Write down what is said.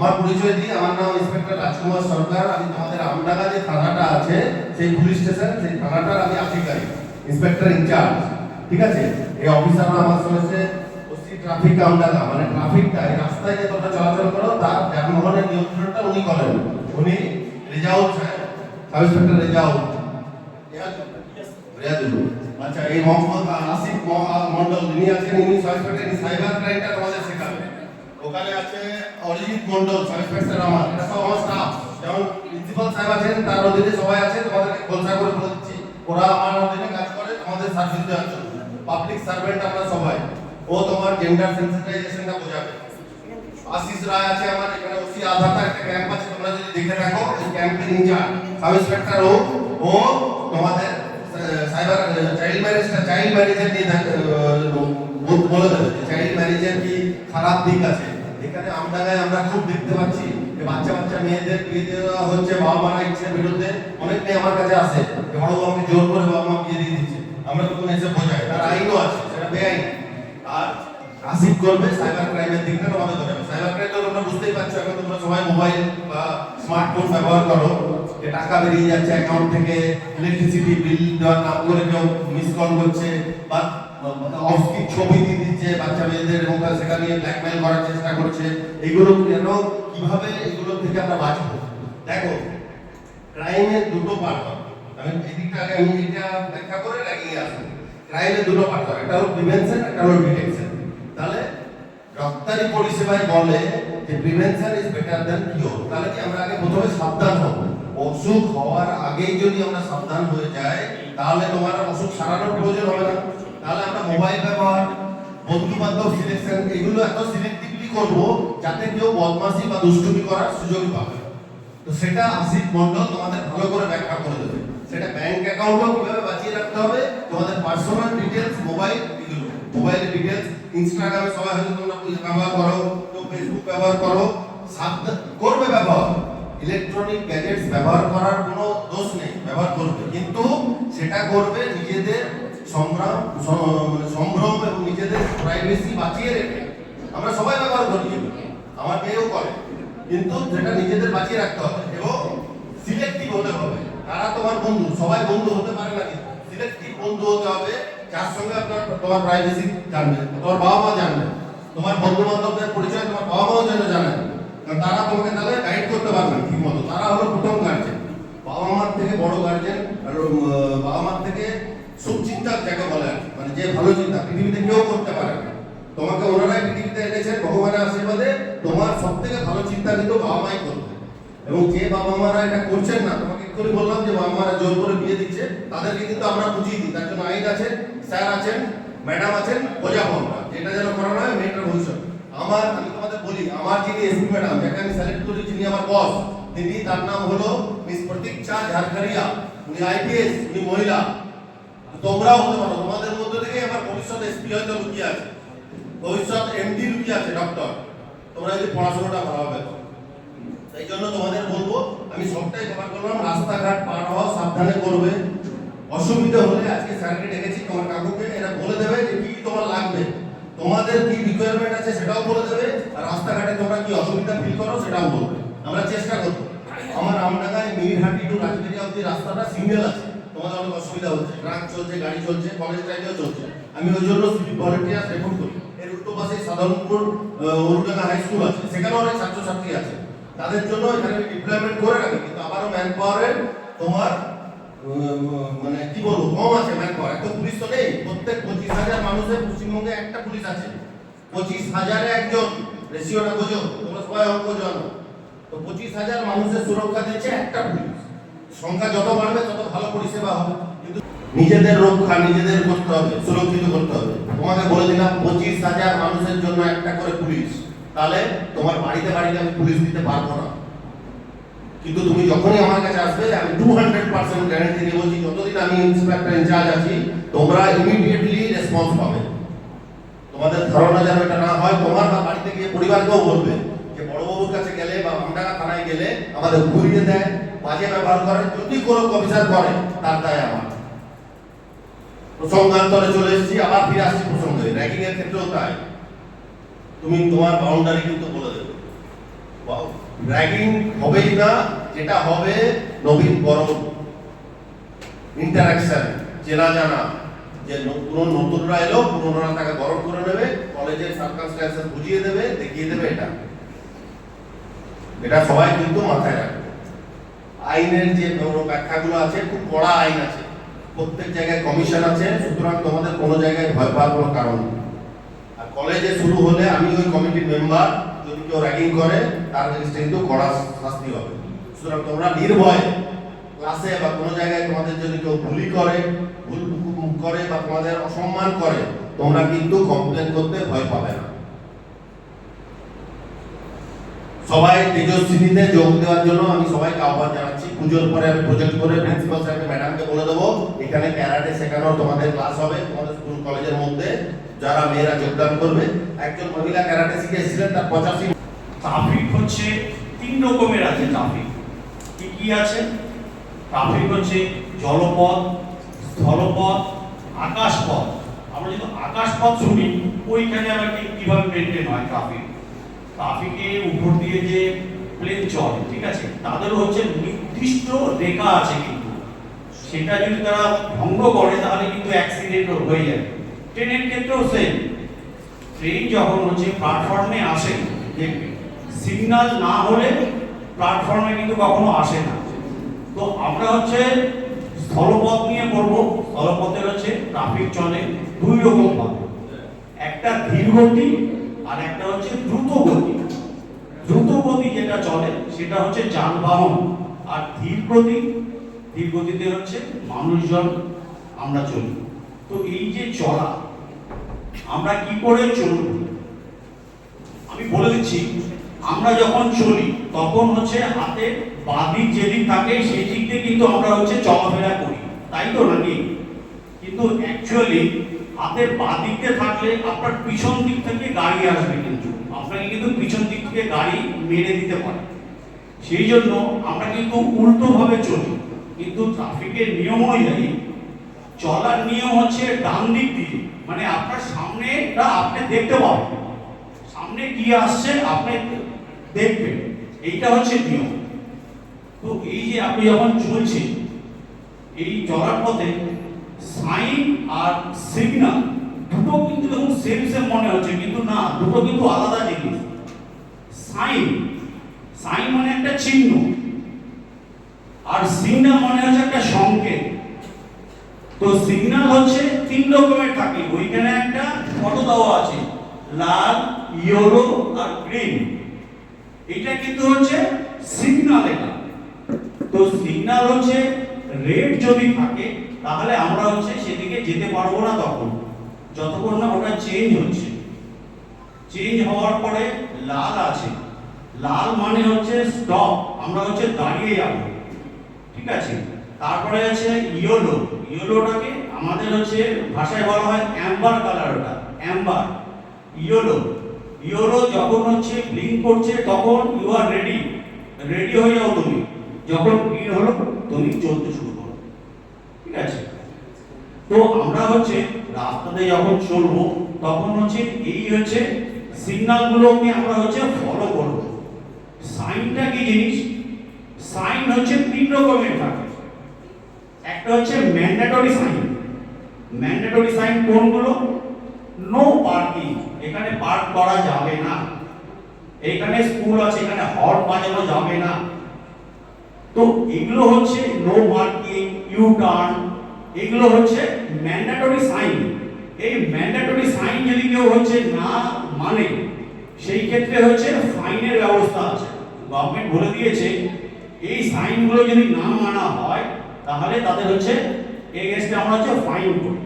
আমার পরিচয় দিই, আমার নাম ইন্সপেক্টর রাজকুমার সরকার। আমি তোমাদের আমডাঙ্গা যে থানাটা আছে, সেই পুলিশ স্টেশন, সেই থানাটার আমি আধিকারিক, ইন্সপেক্টর ইনচার্জ। ঠিক আছে? এই অফিসাররা আমার সঙ্গে ওসি ট্রাফিক আমডাঙ্গা মানে ট্রাফিকটা, এই রাস্তায় যে তোমরা চলাচল করো, তার যানবাহনের নিয়ন্ত্রণটা উনি করেন। উনি রেজাউল সাহেব। Sub inspector Rezaul. আচ্ছা এই মোহাম্মদ আসিফ মন্ডল যিনি আছেন, ইনি সাব ইন্সপেক্টর সাইবার ক্রাইমটা তোমাদের ওখানে আছে অরিজিৎ মন্ডল সাব ইন্সপেক্টর আমার এটা সব আমার স্টাফ যেমন প্রিন্সিপাল সাহেব আছেন, তার অধীনে সবাই আছে, তোমাদেরকে খোলসা করে বলে দিচ্ছি। ওরা আমার অধীনে কাজ করে তোমাদের সার্ভিস দেওয়ার জন্য। পাবলিক সার্ভেন্ট আমরা সবাই। ও তোমার জেন্ডার সেন্সিটাইজেশনটা বোঝাবে। আশিস রায় আছে আমার, এখানে ওসি আধারটা একটা ক্যাম্প আছে, তোমরা যদি দেখে রাখো এই ক্যাম্পের ইনচার্জ সাব ইন্সপেক্টর ও ও তোমাদের সাইবার চাইল্ড ম্যারেজটা চাইল্ড ম্যারেজের নিয়ে বলে দেবে। চাইল্ড ম্যারেজের কি খারাপ দিক আছে? এখানে আমডাঙ্গায় আমরা খুব দেখতে পাচ্ছি যে বাচ্চা বাচ্চা মেয়েদের বিয়ে দেওয়া হচ্ছে, বাবা মারা ইচ্ছের বিরুদ্ধে। অনেক মেয়ে আমার কাছে আসে যে বড় বাবাকে জোর করে বাবা মা বিয়ে দিয়ে দিচ্ছে। আমরা তখন এসে বোঝাই, তার আইনও আছে, সেটা বেআইন। আর আসিফ করবে সাইবার ক্রাইমের দিকটা তোমাদের বোঝাবে সাইবার ক্রাইম তো তোমরা বুঝতেই পারছ, এখন তোমরা সবাই মোবাইল বা স্মার্টফোন ব্যবহার করো, যে টাকা বেরিয়ে যাচ্ছে অ্যাকাউন্ট থেকে ইলেকট্রিসিটি বিল দেওয়ার নাম করে কেউ মিস কল করছে, বা অস্কিপ ছবি দিয়ে দিচ্ছে বাচ্চা মেয়েদের এবং নিয়ে ব্ল্যাকমেল করার চেষ্টা করছে। এগুলো কেন? কীভাবে এগুলো থেকে আমরা বাঁচবো? দেখো ক্রাইমের দুটো পার্ট হয়। আমি এদিকটা আগে আমি এটা ব্যাখ্যা করে লাগিয়ে আসব ক্রাইমের দুটো পার্ট হয়। একটা হলো প্রিভেনশন একটা হলো ডিটেকশন তাহলে ডাক্তারি পরিষেবায় বলে যে prevention is better than cure তাহলে কি আমরা আগে প্রথমে সাবধান হব? অসুখ হওয়ার আগেই যদি আমরা সাবধান হয়ে যাই, তাহলে তোমার অসুখ সারানোর প্রয়োজন হবে না। তাহলে আমরা মোবাইল ব্যবহার বন্ধু বান্ধব সিলেকশন এগুলো এত সিলেক্টিভলি করব যাতে কেউ বদমাশি বা দুষ্টুমি করার সুযোগ পাবে। তো সেটা আসিফ মন্ডল তোমাদের ভালো করে ব্যাখ্যা করে দেবে। সেটা ব্যাংক অ্যাকাউন্টও কীভাবে বাঁচিয়ে রাখতে হবে, তোমাদের পার্সোনাল ডিটেলস মোবাইল এগুলো মোবাইলের ডিটেলস ইনস্টাগ্রামে সবাই হয়তো তোমরা ব্যবহার করো কেউ ফেসবুক ব্যবহার করো সাবধান করবে ব্যবহার। ইলেকট্রনিক গ্যাজেটস ব্যবহার করার কোনো দোষ নেই, ব্যবহার করবে। কিন্তু সেটা করবে নিজেদের সংগ্রাম মানে সম্ভ্রম এবং নিজেদের প্রাইভেসি বাঁচিয়ে রেখে আমরা সবাই ব্যবহার করি আমার মেয়েও করে। কিন্তু যেটা নিজেদের বাঁচিয়ে রাখতে হবে এবং সিলেক্টিভ হতে হবে। কারা তোমার বন্ধু, সবাই বন্ধু হতে পারে না সিলেক্টিভ বন্ধু হতে হবে, যার সঙ্গে আপনার তোমার প্রাইভেসি জানবে, তোমার বাবা মা জানবে, তোমার বন্ধু বান্ধবদের পরিচয় তোমার বাবা মাও যেন জানে। কারণ তারা তোমাকে তাহলে গাইড করতে পারবে ঠিক মতো তারা হলো প্রথম গার্জেন বাবা মার থেকে বড় গার্জেন আর বাবা মার থেকে সুচিন্তা যাকে বলে মানে যে ভালো চিন্তা, পৃথিবীতে কেউ করতে পারে না। তোমাকে ওনারাই পৃথিবীতে এনেছেন, ভগবানের আশীর্বাদে তোমার সব থেকে ভালো চিন্তা কিন্তু বাবা মাই করবে। এবং যে বাবা মারা এটা করছেন না, তোমাকে এক্ষুনি বললাম যে বাবা মারা জোর করে বিয়ে দিচ্ছে, তাদেরকে কিন্তু আমরা বুঝিয়ে দিই। তার জন্য আইন আছে স্যার আছেন, ম্যাডাম আছেন বোঝাপড়া যেটা যেন করানো হয় মেয়েটার ভবিষ্যৎ। আমার, আমি তোমাদের বলি, আমার যিনি এসপি ম্যাডাম, যাকে আমি সিলেক্ট করি, যিনি আমার বস তিনি তার নাম হলো মিস প্রতীক্ষা ঝাড়খারিয়া উনি আইপিএস উনি মহিলা। তোমরাও হতে পারো। তোমাদের মধ্যে থেকে আমার ভবিষ্যৎ এসপি হয়তো লুকিয়ে আছে। ভবিষ্যৎ এমডি লুকিয়ে আছে ডক্টর তোমরা যদি পড়াশোনাটা ভালোভাবে করো এই জন্য তোমাদের বলব, আমি সবটাই কভার করলাম। রাস্তাঘাট পার হওয়া সাবধানে করবে। অসুবিধা হলে আজকে স্যারকে ডেকেছি, তোমার কাকুকে। এরা বলে দেবে যে কি তোমার লাগবে। তোমাদের কি রিকোয়ারমেন্ট আছে সেটাও বলে দেবে। আর রাস্তাঘাটে তোমরা কি অসুবিধা ফিল করো সেটাও বলবে। আমরা চেষ্টা করব। আমার আমডাঙ্গায়, মিরহাটি টু রাজবেরিয়া অব্দি রাস্তাটা সিঙ্গেল আছে। তোমাদের অনেক অসুবিধা হচ্ছে। ট্রাক চলছে, গাড়ি চলছে কলেজ টাইমেও চলছে। আমি ওই জন্য সিভিক ভলেন্টিয়ার রেকর্ড করি। এর উল্টো পাশে সাধারণপুর অরুডাঙ্গা হাই স্কুল আছে। সেখানেও অনেক ছাত্রছাত্রী আছে। তাদের জন্য এখানে ডিপ্লয়মেন্ট করে রাখি। কিন্তু আবারও ম্যান পাওয়ারের তোমার মানে কি বলব, কম আছে ম্যান পাওয়ার এত পুলিশ তো নেই। প্রত্যেক পঁচিশ হাজার মানুষের পশ্চিমবঙ্গে একটা পুলিশ আছে। পঁচিশ হাজারে একজন। রেশিওটা বোঝো। তোমরা সবাই অঙ্ক জানো। তো পঁচিশ হাজার মানুষের সুরক্ষা দিচ্ছে একটা পুলিশ। সংখ্যা যত বাড়বে, তত ভালো পরিষেবা হবে। কিন্তু নিজেদের রক্ষা, নিজেদের করতে হবে, সুরক্ষিত করতে হবে। তোমাকে বলে দিলাম, পঁচিশ হাজার মানুষের জন্য একটা করে পুলিশ। তাহলে তোমার বাড়িতে বাড়িতে আমি পুলিশ দিতে পারব না। কিন্তু তুমি যখনই আমার কাছে আসবে, আমি টু হান্ড্রেড পার্সেন্ট গ্যারান্টি দিয়ে বলছি যতদিন আমি ইন্সপেক্টর ইনচার্জ আছি, তোমরা ইমিডিয়েটলি রেসপন্স পাবে। তোমাদের ধারণা যেন এটা না হয়, তোমার বা বাড়িতে গিয়ে পরিবারকেও বলবে যে বড়বাবুর কাছে গেলে বা আমডাঙ্গা থানায় গেলে আমাদের ঘুরিয়ে দেয় বাজে ব্যবহার করে, যদি কোনো অফিসার করে তার দায় আমার। প্রসঙ্গান্তরে চলে এসেছি, আবার ফিরে আসছি প্রসঙ্গে র্যাগিং এর ক্ষেত্রেও তাই। তুমি তোমার বাউন্ডারি কিন্তু বলে দেবে। র্যাগিং হবেই না, যেটা হবে নবীন বরণ। ইন্টারাকশন চেনা জানা। যে ন- পুরো নতুনরা এলো, পুরোনোরা তাকে বরণ করে নেবে, কলেজের সার্কামস্ট্যান্সেস বুঝিয়ে দেবে, দেখিয়ে দেবে এটা। এটা সবাই কিন্তু মাথায় রাখবে। আইনের যে ব্যাখ্যাগুলো আছে, খুব কড়া আইন আছে। প্রত্যেক জায়গায় কমিশন আছে, সুতরাং তোমাদের কোনো জায়গায় ভয় পাওয়ার কোনো কারণ আর কলেজে শুরু হলে আমি ওই কমিটির মেম্বার যদি কেউ র্যাগিং করে, তার এগেনস্টে কিন্তু কড়া শাস্তি হবে। সুতরাং তোমরা নির্ভয়। ক্লাসে বা কোনো জায়গায় তোমাদের যদি কেউ ভুলি করে, ভুল করে বা তোমাদের অসম্মান করে, তোমরা কিন্তু কমপ্লেন করতে ভয় পাবে না। সবাই তেজস্বিনীতে যোগ দেওয়ার জন্য আমি সবাইকে আহ্বান জানাচ্ছি। পুজোর পরে আমি প্রজেক্ট করে প্রিন্সিপাল স্যারকে ম্যাডামকে বলে দেবো, এখানে ক্যারাটে শেখানোর তোমাদের ক্লাস হবে তোমাদের স্কুল কলেজের মধ্যে। যারা মেয়েরা যোগদান করবে, একজন মহিলা ক্যারাটে শিখে এসেছিলেন, তার পঁচাশি ট্রাফিক হচ্ছে তিন রকমের আছে ট্রাফিক কি কি আছে? ট্রাফিক হচ্ছে জলপথ, স্থলপথ, আকাশপথ। আমরা যদি আকাশপথ শুনি, ওইখানে আবার কি কীভাবে মেনটেন হয় ট্রাফিক ট্রাফিকে উপর দিয়ে যে প্লেন চলে, ঠিক আছে? তাদের হচ্ছে নির্দিষ্ট রেখা আছে কিন্তু। সেটা যদি তারা ভঙ্গ করে, তাহলে কিন্তু অ্যাক্সিডেন্ট হয়ে যায় ট্রেনের ক্ষেত্রেও সেম ট্রেন যখন হচ্ছে প্ল্যাটফর্মে আসে, দেখবে সিগন্যাল না হলে প্ল্যাটফর্মে কিন্তু কখনো আসে না। তো আমরা হচ্ছে স্থলপথ নিয়ে পড়ব। স্থলপথের হচ্ছে ট্রাফিক চলে দুই রকম একটা ধীর গতি আর একটা হচ্ছে দ্রুত গতি দ্রুত গতি যেটা চলে, সেটা হচ্ছে যানবাহন। আর ধীর গতি, ধীর গতিতে হচ্ছে মানুষজন আমরা চলি। তো এই যে চলা, আমরা কি করে চলব? আমি বলে দিচ্ছি, আমরা যখন চলি, তখন হচ্ছে হাতে বাদিক যেদিক থাকে, সেই দিক দিয়ে কিন্তু আমরা হচ্ছে চলাফেরা করি। তাই তো নাকি? কিন্তু অ্যাকচুয়ালি হাতের বাদিক দিয়ে থাকলে আপনার পিছন দিক থেকে গাড়ি আসবে কিন্তু। আপনাকে কিন্তু পিছন দিক থেকে গাড়ি মেরে দিতে পারে। সেই জন্য আমরা কিন্তু উল্টো ভাবে চলি। কিন্তু ট্রাফিকের নিয়ম অনুযায়ী চলার নিয়ম হচ্ছে ডান দিক দিয়ে। মানে আপনার সামনেটা আপনি দেখতে পাবেন। সামনে কি আসছে, আপনি দেখবেন। এইটা হচ্ছে নিয়ম। তো এই যে আপনি যখন চলছেন, এই চলার পথে সাইন আর সিগনাল দুটো কিন্তু দেখুন সেম সেম মনে হচ্ছে, কিন্তু না, দুটো কিন্তু আলাদা জিনিস। সাইন সাইন মানে একটা চিহ্ন, আর সিগনাল মানে হচ্ছে একটা সংকেত। তো সিগনাল হচ্ছে তিন রকমের থাকে, ওইখানে একটা ফটো দেওয়া আছে, লাল, ইয়েলো আর গ্রিন। এটা কিন্তু হচ্ছে সিগনাল এটা। তো সিগনাল হচ্ছে রেড যদি থাকে তাহলে আমরা হচ্ছে সেদিকে যেতে পারব না তখন। যতক্ষণ না ওটা চেঞ্জ হচ্ছে। চেঞ্জ হওয়ার পরে লাল আছে। লাল মানে হচ্ছে স্টপ আমরা হচ্ছে দাঁড়িয়ে যাব। ঠিক আছে? তারপরে আছে ইয়েলো ইয়েলোটাকে আমাদের হচ্ছে ভাষায় বলা হয় অ্যাম্বার কালার ওটা অ্যাম্বার ইয়েলো ইয়েলো যখন হচ্ছে ব্লিঙ্ক করছে, তখন ইউ আর রেডি রেডি হয়ে যাও তুমি। যখন গ্রিন হলো, তুমি চলতে শুরু ঠিক আছে? তো আমরা হচ্ছে রাস্তাতে যখন চলবো, তখন হচ্ছে এই হচ্ছে সিগন্যালগুলোকে আমরা হচ্ছে ফলো করব। সাইনটা কি জিনিস? সাইন হচ্ছে তিন রকমের থাকে। একটা হচ্ছে ম্যান্ডেটরি সাইন ম্যান্ডেটরি সাইন কোনগুলো? নো পার্কিং এখানে পার্ক করা যাবে না। এখানে স্কুল আছে, এখানে হর্ন বাজানো যাবে না। তো এগুলো হচ্ছে নো পার্কিং ইউ টার্ন এগুলো হচ্ছে ম্যান্ডেটরি সাইন এই ম্যান্ডেটরি সাইন যদি কেউ হচ্ছে না মানে সেই ক্ষেত্রে হচ্ছে ফাইনের ব্যবস্থা আছে। গভর্নমেন্ট বলে দিয়েছে, এই সাইনগুলো যদি না মানা হয়, তাহলে তাদের হচ্ছে এগেনস্টে আমরা হচ্ছে ফাইন করি